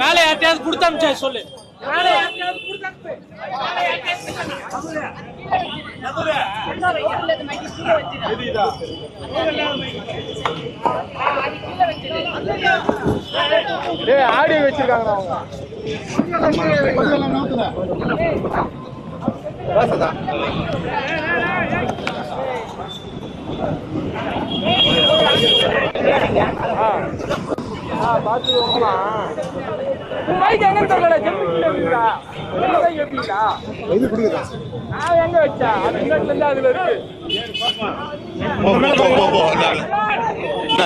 மேல யார்ட்டையாவது கொடுத்தாமிச்சா சொல்லு மேல யார்ட்டையாவது ஆடியோ வச்சிருக்காங்க அவங்க பைக் எங்க தெரியல எப்படிங்களா இது கொடுக்குதா நான் எங்க வச்சா அது அதுல இருக்கு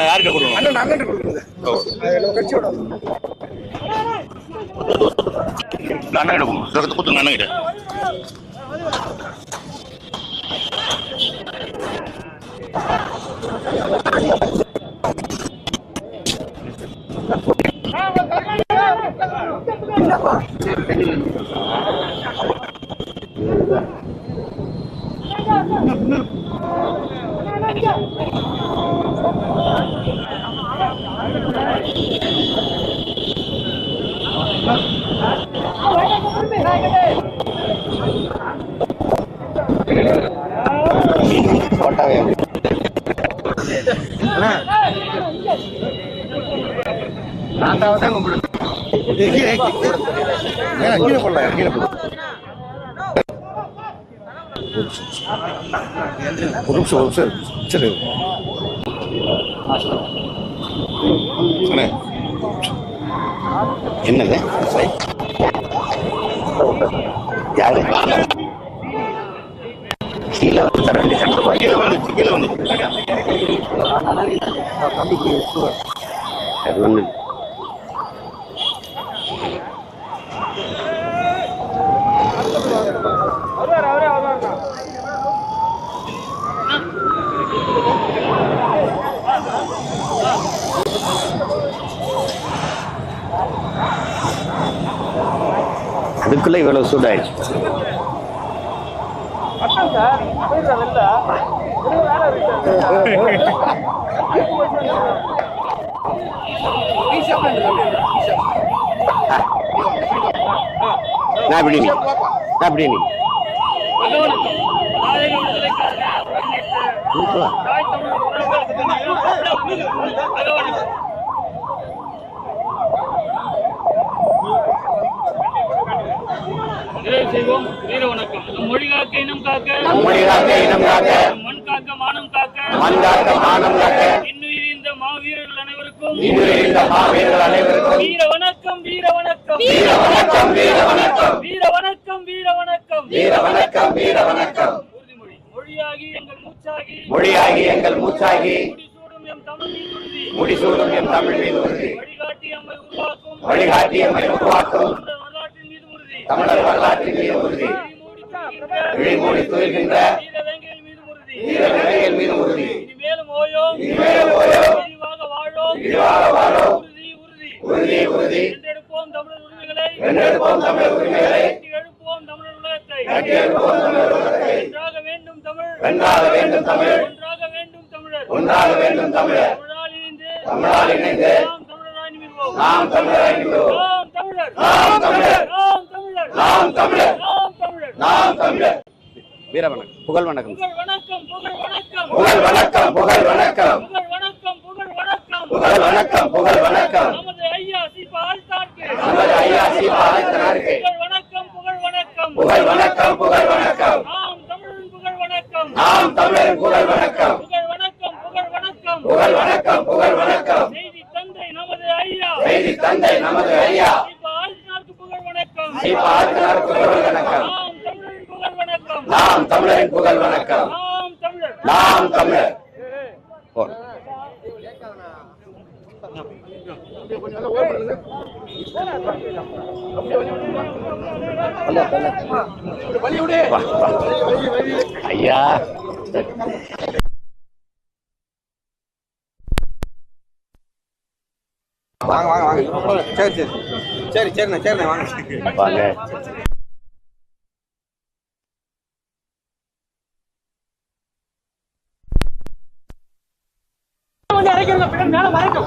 யார்கிட்ட கொடுக்கணும் அண்ணா நாங்க கொடுக்குறது கட்சியோட அண்ணன் கிட்ட கொடுங்க ரத்தத்தை கொடுத்துங்க அண்ணன் கிட்ட Thank you. No, no. கீழே போடலாம் கீழே போடலாம் ஒரு நிமிஷம் ஒரு நிமிஷம் சரி என்னது யாரு கீழே வந்து ரெண்டு கீழே வந்து கீழே வந்து. அதுக்குள்ளே இவ்வளோ சூடாயிடுச்சு. நான் இப்படி செய்வோம் வீர வணக்கம். நம் மொழி காக்க இனம் காக்க. மொழி காக்க இனம் காக்க. மண் காக்க மானம் காக்க. மண் காக்க மானம் காக்க. இன்னுயிர் இந்த மாவீரர்கள் அனைவருக்கும் இந்த மாவீரர்கள் அனைவருக்கும். வீர வணக்கம் வீர வணக்கம். வீர வணக்கம் வீர வணக்கம். வீர வணக்கம் வீர வணக்கம். வீர வணக்கம் வீர வணக்கம். உறுதிமொழி. மொழியாகி எங்கள் மூச்சாகி. மொழியாகி எங்கள் மூச்சாகி. முடிசூடும் என் தமிழ் மீது உறுதி. வழிகாட்டி எம்மை உருவாக்கும். வழிகாட்டி எம்மை உருவாக்கும். தமிழர் வரலாற்றிலே உறுதி இழிமூடி துயில்கின்ற வணக்கம். புகழ் வணக்கம் புகழ் வணக்கம். புகழ் வணக்கம் புகழ் வணக்கம். புகழ் வணக்கம் புகழ் வணக்கம் புகழ் வணக்கம் புகழ் வணக்கம் புகழ் வணக்கம் நமது ஐயா சிபா ஆழ்த்தார்க்கு நமது ஐயா சீபா ஆதித்தனாருக்கு புகழ் வணக்கம் புகழ் வணக்கம் புகழ் வணக்கம் புகழ் வணக்கம் நாம் தமிழரின் புகழ் வணக்கம் நாம் தமிழரின் புகழ் வணக்கம் புகழ் வணக்கம் புகழ் வணக்கம் புகழ் வணக்கம் புகழ் வணக்கம் செய்தி தந்தை நமது ஐயா செய்தி தந்தை நமது ஐயா சிபா ஆழ்த்தினாருக்கு புகழ் வணக்கம் சீபா ஆதித்தனாருக்கு புகழ் வணக்கம் நாம் தமிழரின் புகழ் வணக்கம் நாம் தமிழரின் புகழ் வணக்கம் நாம் தமிழர் நாம் தமிழர் போ. வா, வா. ஐயா. வாங்க வாங்க வாங்க. சரி சரி. சரி சரிண்ணே சரிண்ணே வாங்க. வாங்க.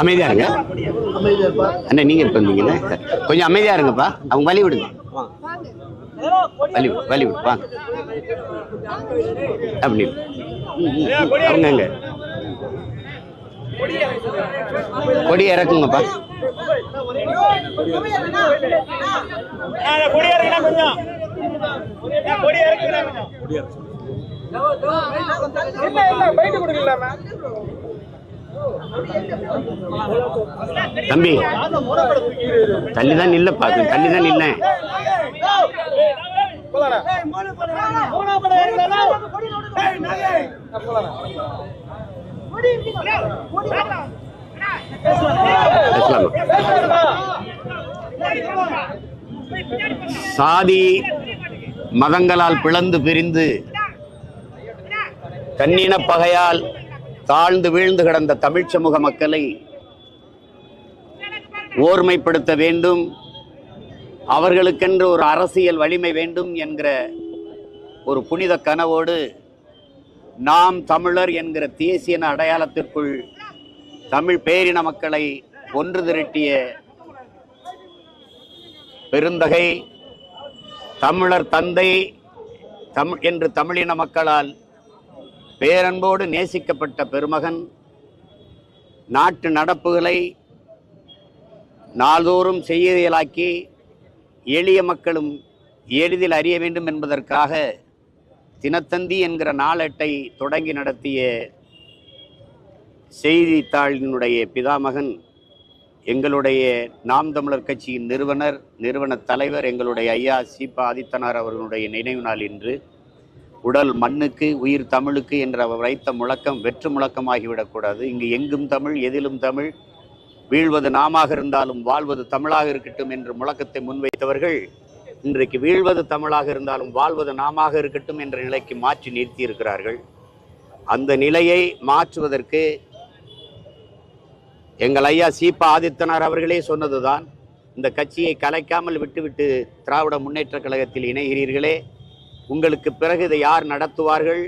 அமைதியா இருங்க. அண்ணா நீங்க இப்ப வந்தீங்கல்ல? கொஞ்சம் அமைதியா இருங்கப்பா. அவங்க வழி விடுங்க. வழி விடு வழி விடு வாங்க. அப்படி அவங்க கொடி இறக்குங்கப்பா. கொடி இருக்குண்ணா கொஞ்சம் கொஞ்சம் இல்ல இல்ல பைட்டு கொடுக்கலாமா தம்பி தள்ளி தான் நில்லப்பா. தள்ளி தான் நில்லேன் சாதி மதங்களால் பிளந்து பிரிந்து கண்ணின பகையால் தாழ்ந்து வீழ்ந்து கிடந்த தமிழ் சமூக மக்களை ஓர்மைப்படுத்த வேண்டும். அவர்களுக்கென்று ஒரு அரசியல் வலிமை வேண்டும் என்கிற ஒரு புனித கனவோடு நாம் தமிழர் என்கிற தேசிய அடையாளத்திற்குள் தமிழ் பேரின மக்களை ஒன்று திரட்டிய பெருந்தகை தமிழர் தந்தை தமிழ் என்று தமிழின மக்களால் பேரன்போடு நேசிக்கப்பட்ட பெருமகன் நாட்டு நடப்புகளை நாள்தோறும் செய்தியலாக்கி எளிய மக்களும் எளிதில் அறிய வேண்டும் என்பதற்காக தினத்தந்தி என்கிற நாளேட்டை தொடங்கி நடத்திய செய்தித்தாளினுடைய பிதாமகன் எங்களுடைய நாம் தமிழர் கட்சியின் நிறுவனர் நிறுவன தலைவர் எங்களுடைய ஐயா சீபா ஆதித்தனார் அவர்களுடைய நினைவு நாள் இன்று உடல் மண்ணுக்கு உயிர் தமிழுக்கு என்ற வைத்த முழக்கம் வெற்று முழக்கமாகிவிடக்கூடாது. இங்கு எங்கும் தமிழ் எதிலும் தமிழ் வீழ்வது நாமாக இருந்தாலும் வாழ்வது தமிழாக இருக்கட்டும் என்று முழக்கத்தை முன்வைத்தவர்கள் இன்றைக்கு வீழ்வது தமிழாக இருந்தாலும் வாழ்வது நாமாக இருக்கட்டும் என்ற நிலைக்கு மாற்றி நிறுத்தியிருக்கிறார்கள். அந்த நிலையை மாற்றுவதற்கு எங்கள் ஐயா சீபா ஆதித்தனார் அவர்களே சொன்னதுதான் இந்த கட்சியை கலைக்காமல் விட்டுவிட்டு திராவிட முன்னேற்றக் கழகத்தில் இணைகிறீர்களே உங்களுக்கு பிறகு இதை யார் நடத்துவார்கள்?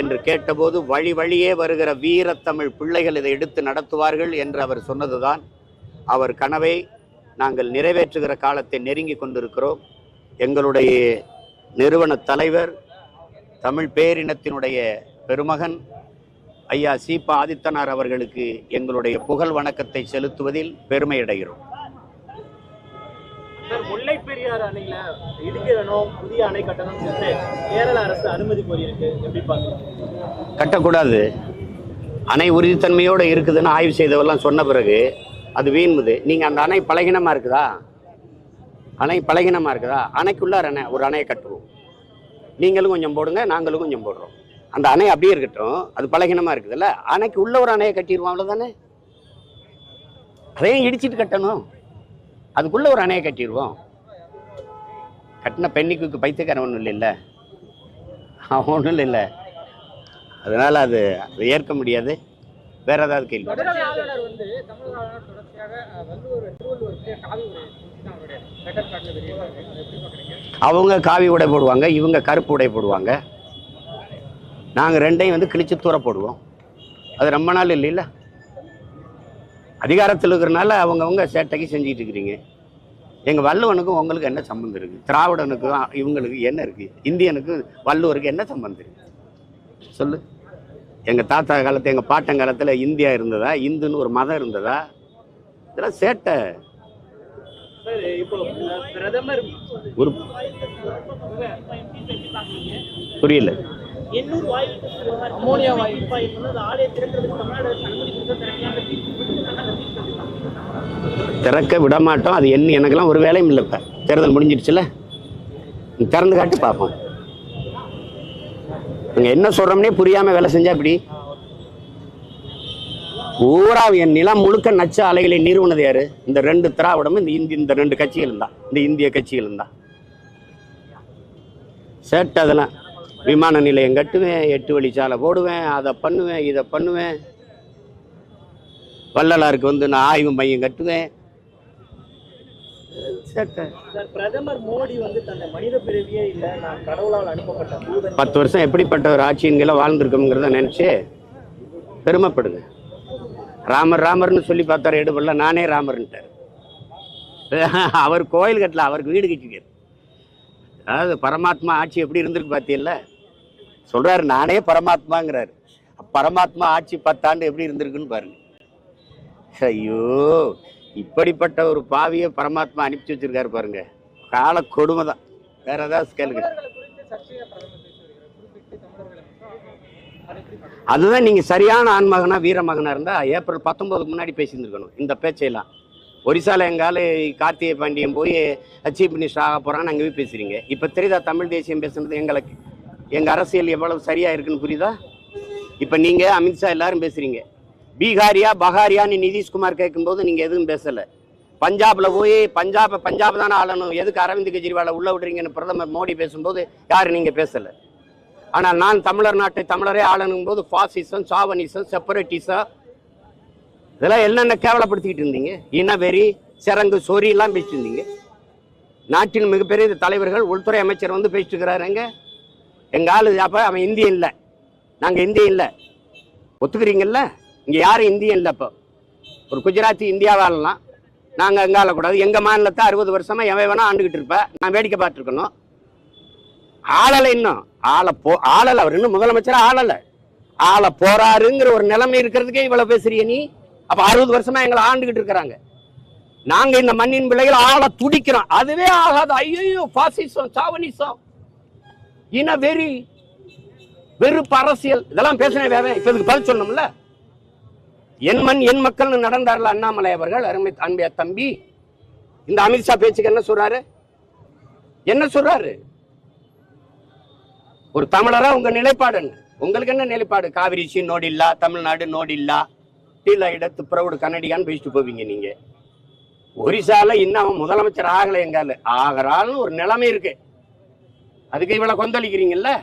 என்று கேட்டபோது வழி வழியே வருகிற வீரத்தமிழ் பிள்ளைகள் இதை எடுத்து நடத்துவார்கள் என்று அவர் சொன்னதுதான். அவர் கனவை நாங்கள் நிறைவேற்றுகிற காலத்தை நெருங்கி கொண்டிருக்கிறோம். எங்களுடைய நிறுவன தலைவர் தமிழ் பேரினத்தினுடைய பெருமகன் ஐயா சீபா ஆதித்தனார் அவர்களுக்கு எங்களுடைய புகழ் வணக்கத்தை செலுத்துவதில் பெருமையடைகிறோம். முல்லை பெரியாறு அணையில இடிக்க வேணும்? புதிய அணை கட்டணும் சொல்லிட்டு கேரள அரசு அனுமதி கோரியிருக்கு. எப்படி பாக்குறீங்க கட்டக்கூடாது. அணை உறுதித்தன்மையோடு இருக்குதுன்னு ஆய்வு செய்தவெல்லாம் சொன்ன பிறகு அது வீண்முது நீங்கள் அந்த அணை பலகீனமாக இருக்குதா? அணை பலகீனமாக இருக்குதா? அணைக்குள்ளார் அணை ஒரு அணையை கட்டுவோம். நீங்களும் கொஞ்சம் போடுங்க நாங்களும் கொஞ்சம் போடுறோம். அந்த அணை அப்படியே இருக்கட்டும். அது பலகீனமாக இருக்குதுல்ல? அணைக்கு உள்ள ஒரு அணையை கட்டிடுவோம் அவ்வளோதானே அதையும் இடிச்சிட்டு கட்டணும். அதுக்குள்ள ஒரு அணையை கட்டிடுவோம். கட்டின பெண்ணிக்கு பைத்தியக்காரன் ஒன்றும் இல்லைல்ல. அவன் ஒன்றும் இல்லை அதனால் அது அதை ஏற்க முடியாது. வேற ஏதாவது கேள்வி? அவங்க காவி உடை போடுவாங்க இவங்க கருப்பு உடை போடுவாங்க. நாங்கள் ரெண்டையும் வந்து கிழிச்சு தூர போடுவோம். அது ரொம்ப நாள் இல்லைல்ல? அதிகாரத்தில் இருக்கிறனால அவங்கவுங்க சேட்டைக்கு செஞ்சுட்டு இருக்கிறீங்க. எங்கள் வள்ளுவனுக்கும் உங்களுக்கு என்ன சம்மந்தம் இருக்குது திராவிடனுக்கும் இவங்களுக்கு என்ன இருக்குது இந்தியனுக்கும் வள்ளுவருக்கு என்ன சம்மந்தம் இருக்குது சொல்லு. எங்கள் தாத்தா காலத்து எங்கள் பாட்டன் காலத்தில் இந்தியா இருந்ததா? இந்துன்னு ஒரு மதம் இருந்ததா? இதெல்லாம் சேட்டை. ஒரு புரியல. எண்ணூர் வாயு அமோனியா வாயு சொன்னது ஆலையை திறக்கிறதுக்கு தமிழ்நாடு அரசு அனுமதி கொடுத்து திறக்கலாம் திறக்க விட மாட்டோம் அது என்ன எனக்கெல்லாம் ஒரு வேலையும் இல்லை இப்போ. தேர்தல் முடிஞ்சிடுச்சுல? திறந்து காட்டு பார்ப்போம். நாங்கள் என்ன சொல்கிறோம்னே புரியாமல் வேலை செஞ்சா இப்படி ஊரா என் நிலம் முழுக்க நச்ச அலைகளை நிறுவனது யாரு? இந்த ரெண்டு திராவிடமும் இந்த இந்தி இந்த ரெண்டு கட்சிகளும் தான். இந்த இந்திய கட்சிகளும் தான். சேட்டை அதெல்லாம். விமான நிலையம் கட்டுவேன் எட்டு வழி சாலை போடுவேன் அதை பண்ணுவேன் இதை பண்ணுவேன். வள்ளலாருக்கு வந்து நான் ஆய்வு மையம் கட்டுவேன். சேட்டை. சார் பிரதமர் மோடி வந்து தன்னை மனித பிறவியே இல்ல நான் கடவுளால் அனுப்பப்பட்ட தூதன். பத்து வருஷம் எப்படிப்பட்ட ஒரு ஆட்சியன்களை வாழ்ந்திருக்கோங்கிறத நினைச்சு பெருமைப்படுங்க ராமர் ராமர்னு சொல்லி பார்த்தாரு எடுபடல நானே ராமர்ன்ட்டார். அவர் கோயில் கட்டல அவருக்கு வீடு கட்டிக்காரு அதாவது பரமாத்மா ஆட்சி எப்படி இருந்திருக்கு பார்த்தியல்ல சொல்றாரு நானே பரமாத்மாங்கிறாரு. பரமாத்மா ஆட்சி பத்தாண்டு எப்படி இருந்திருக்குன்னு பாருங்க. ஐயோ இப்படிப்பட்ட ஒரு பாவியை பரமாத்மா அனுப்பிச்சு வச்சிருக்காரு பாருங்க. கால கொடுமை தான் வேற ஏதாவது கேளுங்க? அதுதான் நீங்க சரியான ஆண்மகனா வீரமகனா இருந்தா ஏப்ரல் பத்தொன்பதுக்கு முன்னாடி பேசியிருந்துருக்கணும் இந்த பேச்சையெல்லாம். ஒரிசால எங்கால கார்த்திகை பாண்டியன் போய் சீஃப் மினிஸ்டர் ஆக போறான்னு அங்கே போய் பேசுறீங்க. இப்ப தெரியுதா தமிழ் தேசியம் பேசுனது எங்களுக்கு? எங்க அரசியல் எவ்வளவு சரியா இருக்குன்னு புரியுதா? இப்ப நீங்க அமித்ஷா எல்லாரும் பேசுறீங்க. பீகாரியா பகாரியான்னு நிதிஷ்குமார் கேட்கும்போது நீங்கள் எதுவும் பேசலை. பஞ்சாபில் போய் பஞ்சாப் பஞ்சாப் தானே ஆளணும். எதுக்கு அரவிந்த் கெஜ்ரிவாலை உள்ள விடுறீங்கன்னு பிரதமர் மோடி பேசும்போது யாரும் நீங்கள் பேசலை. ஆனால் நான் தமிழர் நாட்டை தமிழரே ஆளணும் போது ஃபாசிசம் சாவனிசம் செப்பரேட்டிசம் இதெல்லாம் என்னென்ன கேவலப்படுத்திக்கிட்டு இருந்தீங்க? இனவெறி சிறங்கு சொரியெல்லாம் எல்லாம் பேசிட்டு இருந்தீங்க. நாட்டின் மிகப்பெரிய தலைவர்கள் உள்துறை அமைச்சர் வந்து பேசிட்டு இருக்கிறாருங்க எங்கள் ஆள் அப்போ அவன் இந்தியன் இல்லை. நாங்கள் இந்தியன் இல்லை. ஒத்துக்கிறீங்கல்ல? இங்கே யாரும் இந்தியன் இல்லை இப்போ ஒரு குஜராத்தி இந்தியாவை ஆளலாம் நாங்கள் எங்க ஆளக்கூடாது எங்கள் மாநிலத்தை அறுபது வருஷமாக எவன் வேணால் ஆண்டுகிட்டு இருப்பேன் நான் வேடிக்கை பார்த்துருக்கணும். ஆளலை இன்னும். ஆளை போ ஆளலை. அவர் இன்னும் முதலமைச்சர் ஆளலை. ஆள போறாருங்கிற ஒரு நிலைமை இருக்கிறதுக்கே இவ்வளோ பேசுறிய நீ. அப்போ அறுபது வருஷமாக எங்களை ஆண்டுகிட்டு இருக்கிறாங்க. நாங்கள் இந்த மண்ணின் பிள்ளைகள் ஆளை துடிக்கிறோம். அதுவே ஆகாது. ஐயோ பாசிசம் சாவனிசம் இன வெறி வெறுப்பு அரசியல். இதெல்லாம் பேசினே வேற. இப்போ இதுக்கு பதில் சொல்லணும்ல? என் மண் என் மக்கள்னு நடந்தார்ல அண்ணாமலை அவர்கள் அருமை அன்பையா தம்பி. இந்த அமித்ஷா பேச்சுக்கு என்ன சொல்றாரு? என்ன சொல்றாரு? ஒரு தமிழரா உங்க நிலைப்பாடு என்ன? உங்களுக்கு என்ன நிலைப்பாடு? காவிரி சி நோடில்லா தமிழ்நாடு நோடில்லா? டீல இடத்து பிரவுடு கன்னடியான்னு பேசிட்டு போவீங்க நீங்க. ஒரிசால இன்னும் முதலமைச்சர் ஆகலை எங்கால ஆகிறாள்னு ஒரு நிலைமை இருக்கு. அதுக்கு இவ்வளவு கொந்தளிக்கிறீங்கல்ல?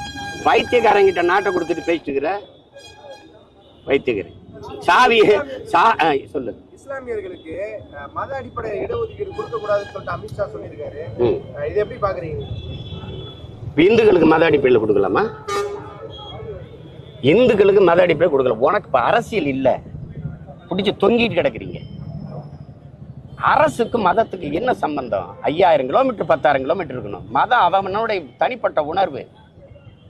வைத்தியக்காரங்கிட்ட நாட்டை கொடுத்துட்டு பேசிட்டு இருக்கிற வைத்தியக்காரன். சாவி சா சொல்லு. இஸ்லாமியர்களுக்கு மத அடிப்படையில் இடஒதுக்கீடு கொடுக்க கூடாதுன்னு சொல்லிட்டு அமித்ஷா சொல்லியிருக்காரு. இதை எப்படி பாக்குறீங்க இந்துக்களுக்கு மத அடிப்படையில் கொடுக்கலாமா? இந்துக்களுக்கு மத அடிப்படையில் கொடுக்கலாம் உனக்கு இப்ப அரசியல் இல்ல. பிடிச்சி தொங்கிட்டு கிடக்குறீங்க. அரசுக்கு மதத்துக்கு என்ன சம்பந்தம்? ஐயாயிரம் கிலோமீட்டர் பத்தாயிரம் கிலோமீட்டர் இருக்கணும். மதம் அவனுடைய தனிப்பட்ட உணர்வு.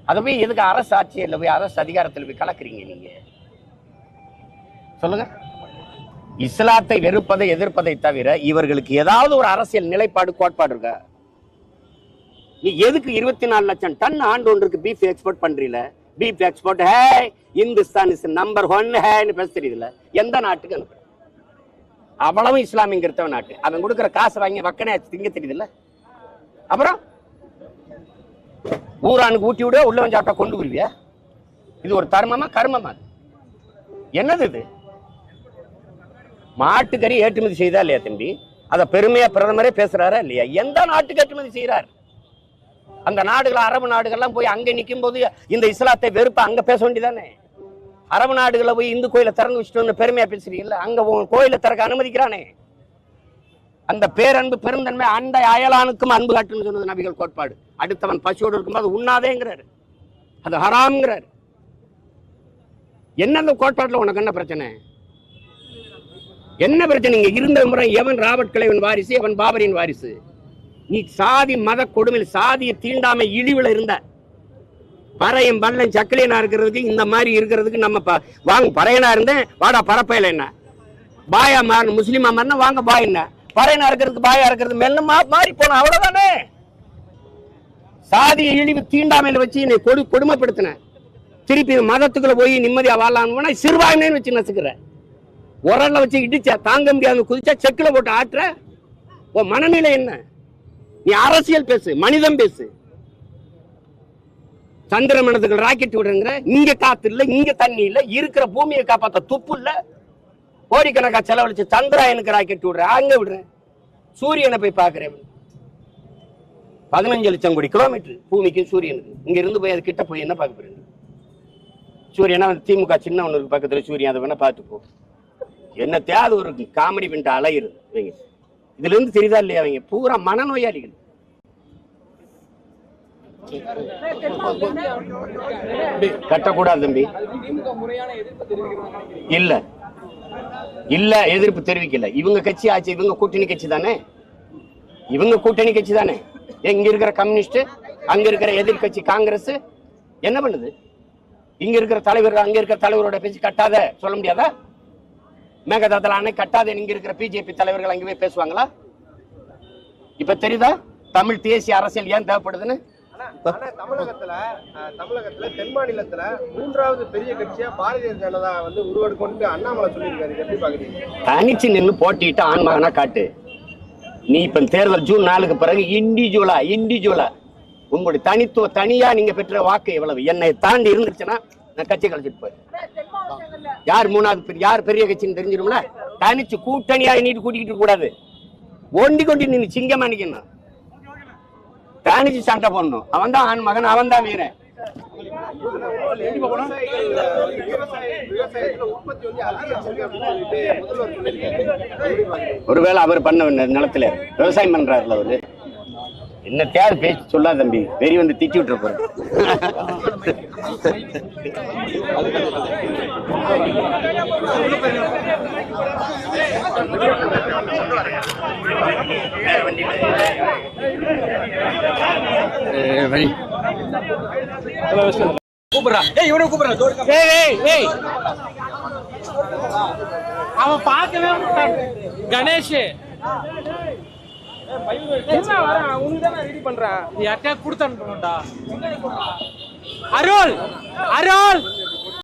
அதை போய் எதுக்கு அரசு ஆட்சியில் போய் அரசு அதிகாரத்தில் போய் கலக்குறீங்க நீங்க? சொல்லுங்க. இஸ்லாத்தை வெறுப்பதை எதிர்ப்பதை தவிர இவர்களுக்கு ஏதாவது ஒரு அரசியல் நிலைப்பாடு கோட்பாடு இருக்கா? நீ எதுக்கு இருபத்தி நாலு லட்சம் டன் ஆண்டு ஒன்றுக்கு beef export பண்றீல? Beef export hey Hindustan is number one ஹேன்னு பேச தெரியுதுல. எந்த நாட்டுக்கு அனுப்புற? அவ்வளவு இஸ்லாமியங்கிறத நாட்டு. அவன் கொடுக்குற காசு வாங்கி வக்கனே திங்க தெரியுதுல்ல அப்புறம்? ஊரானுக்கு ஊட்டி விட உள்ள வந்து சாப்பிட்டா கொண்டு வருவியா இது ஒரு தர்மமா கர்மமா என்னது இது? மாட்டுக்கறி ஏற்றுமதி செய்தா இல்லையா தம்பி? அத பெருமையா பிரதமரே பேசுறாரா இல்லையா? எந்த நாட்டுக்கு ஏற்றுமதி செய்யறாரு அந்த நாடுகள் அரபு நாடுகள்லாம் போய் அங்கே நிக்கும் போது இந்த இஸ்லாத்தை வெறுப்பா அங்க பேச வேண்டியதானே? அரபு நாடுகளை போய் இந்து கோயிலை திறந்து வச்சுட்டு பெருமையா பேசுறீங்கல்ல அங்க உன் கோயிலை திறக்க அனுமதிக்கிறானே? அந்த பேரன்பு பெருந்தன்மை அந்த அயலானுக்கும் அன்பு காட்டுன்னு சொன்னது நபிகள் கோட்பாடு. அடுத்தவன் பசியோடு இருக்கும்போது உண்ணாதேங்கிறாரு. அது ஹராம்ங்கிறாரு. என்ன அந்த கோட்பாட்டுல உனக்கு என்ன பிரச்சனை? என்ன பிரச்சனை? இங்கே இருந்த முறை எவன் ராபர்ட் கிளைவன் வாரிசு எவன் பாபரின் வாரிசு? நீ சாதி மத கொடுமையில் சாதிய தீண்டாமை இழிவுல இருந்த. பறையும் பல்லன் சக்கலியனா இருக்கிறதுக்கு இந்த மாதிரி இருக்கிறதுக்கு நம்ம வாங்க பறையனா இருந்தேன் வாடா பரப்பையில என்ன? பாயா மாறணும் முஸ்லீமா மாறினா வாங்க பாய் என்ன? பறையனா இருக்கிறதுக்கு பாயா இருக்கிறது மெல்ல மா- மாறி போனோம் அவ்வளவுதானே? சாதிய இழிவு தீண்டாமையில வச்சு என்னை கொடு கொடுமைப்படுத்தின. திருப்பி மதத்துக்குள்ள போய் நிம்மதியா வாழலாம்னு சிறுபான்மைன்னு வச்சு நசுக்கிற. உரல்ல வச்சு இடிச்சா தாங்க முடியாத குதிச்சா செக்கில் போட்டு ஆட்டுற. உன் மனநிலை என்ன? நீ அரசியல் பேசு மனிதம் பேசு. சந்திர மனதுக்கு ராக்கெட் விடுங்கிற இங்க காத்து இல்ல இங்க தண்ணி இல்ல இருக்கிற பூமியை காப்பாத்த துப்பு இல்ல. கோடிக்கணக்கா செலவழிச்சு சந்திராயனுக்கு ராக்கெட் விடுற அங்க விடுறேன். சூரியனை போய் பாக்குறேன் பதினஞ்சு லட்சம் கோடி கிலோமீட்டர் பூமிக்கு சூரியனுக்கு இங்க இருந்து போய் அது கிட்ட போய் என்ன பார்க்க போறீங்க? சூரியனா திமுக சின்ன ஒன்று பக்கத்தில் பக்கத்துல சூரியன் அதை வேணா பார்த்துப்போ என்ன தேவை ஒரு காமெடி பண்ணிட்டு அலையுது இவங்க. இதுல இருந்து தெரியுதா இல்லையா அவங்க பூரா மனநோயாளிகள். கட்டக்கூடாது தம்பி. இல்ல. இல்ல எதிர்ப்பு தெரிவிக்கல. இவங்க கட்சி ஆச்சு இவங்க கூட்டணி கட்சி தானே? இவங்க கூட்டணி கட்சி தானே? இங்க இருக்கிற கம்யூனிஸ்ட் அங்க இருக்கிற எதிர்க்கட்சி காங்கிரஸ் என்ன பண்ணுது? இங்க இருக்கிற தலைவர் அங்க இருக்கிற தலைவரோட பேச்சு கட்டாத சொல்ல முடியாதா? மேகதாதல அணை கட்டாத இங்க இருக்கிற பிஜேபி தலைவர்கள் அங்கே போய் பேசுவாங்களா? இப்ப தெரியுதா? தமிழ் தேசிய அரசியல் ஏன் தேவைப்படுதுன்னு? தமிழகத்துல தமிழகத்துல தென் மாநிலத்துல மூன்றாவது பெரிய கட்சியா பாரதிய ஜனதா வந்து உருவெடுக்கொண்டு அண்ணாமலை சொல்லியிருக்காரு. எப்படி பாக்குறீங்க? தனிச்சு நின்னு போட்டிட்டு ஆண் மகனா காட்டு. நீ இப்ப தேர்தல் ஜூன் நாலுக்கு பிறகு இண்டிவிஜுவலா இண்டிவிஜுவலா உங்களுடைய தனித்துவ தனியா நீங்க பெற்ற வாக்கு எவ்வளவு? என்னை தாண்டி இருந்துச்சுன்னா நான் கட்சி கழிச்சிட்டு போயிருக்கேன் யார் மூணாவது யார் பெரிய கட்சின்னு தெரிஞ்சிடும்ல? தனிச்சு கூட்டணியா நீட்டு கூட்டிக்கிட்டு கூடாது. ஒண்டி கொண்டு நின்னு சிங்கமா நிக்கணும். தனிச்சு சண்டை போடணும். அவன் தான் ஆண் மகன் அவன் தான் வீரன். ஒருவேளை அவர் பண்ண நிலத்துல விவசாயம் பண்றாருல அவரு. என்ன தேவை பேச்சு சொல்லாத தம்பி பெரிய வந்து திட்டி விட்டுற ஏய் ஏய் ஏய் அவன் பார்க்கவே கணேஷ் என்ன வரான்? உனக்கு தானே ரெடி பண்றான். யார்கிட்ட கொடுத்து அனுப்பணும்டா அருள் அருள்.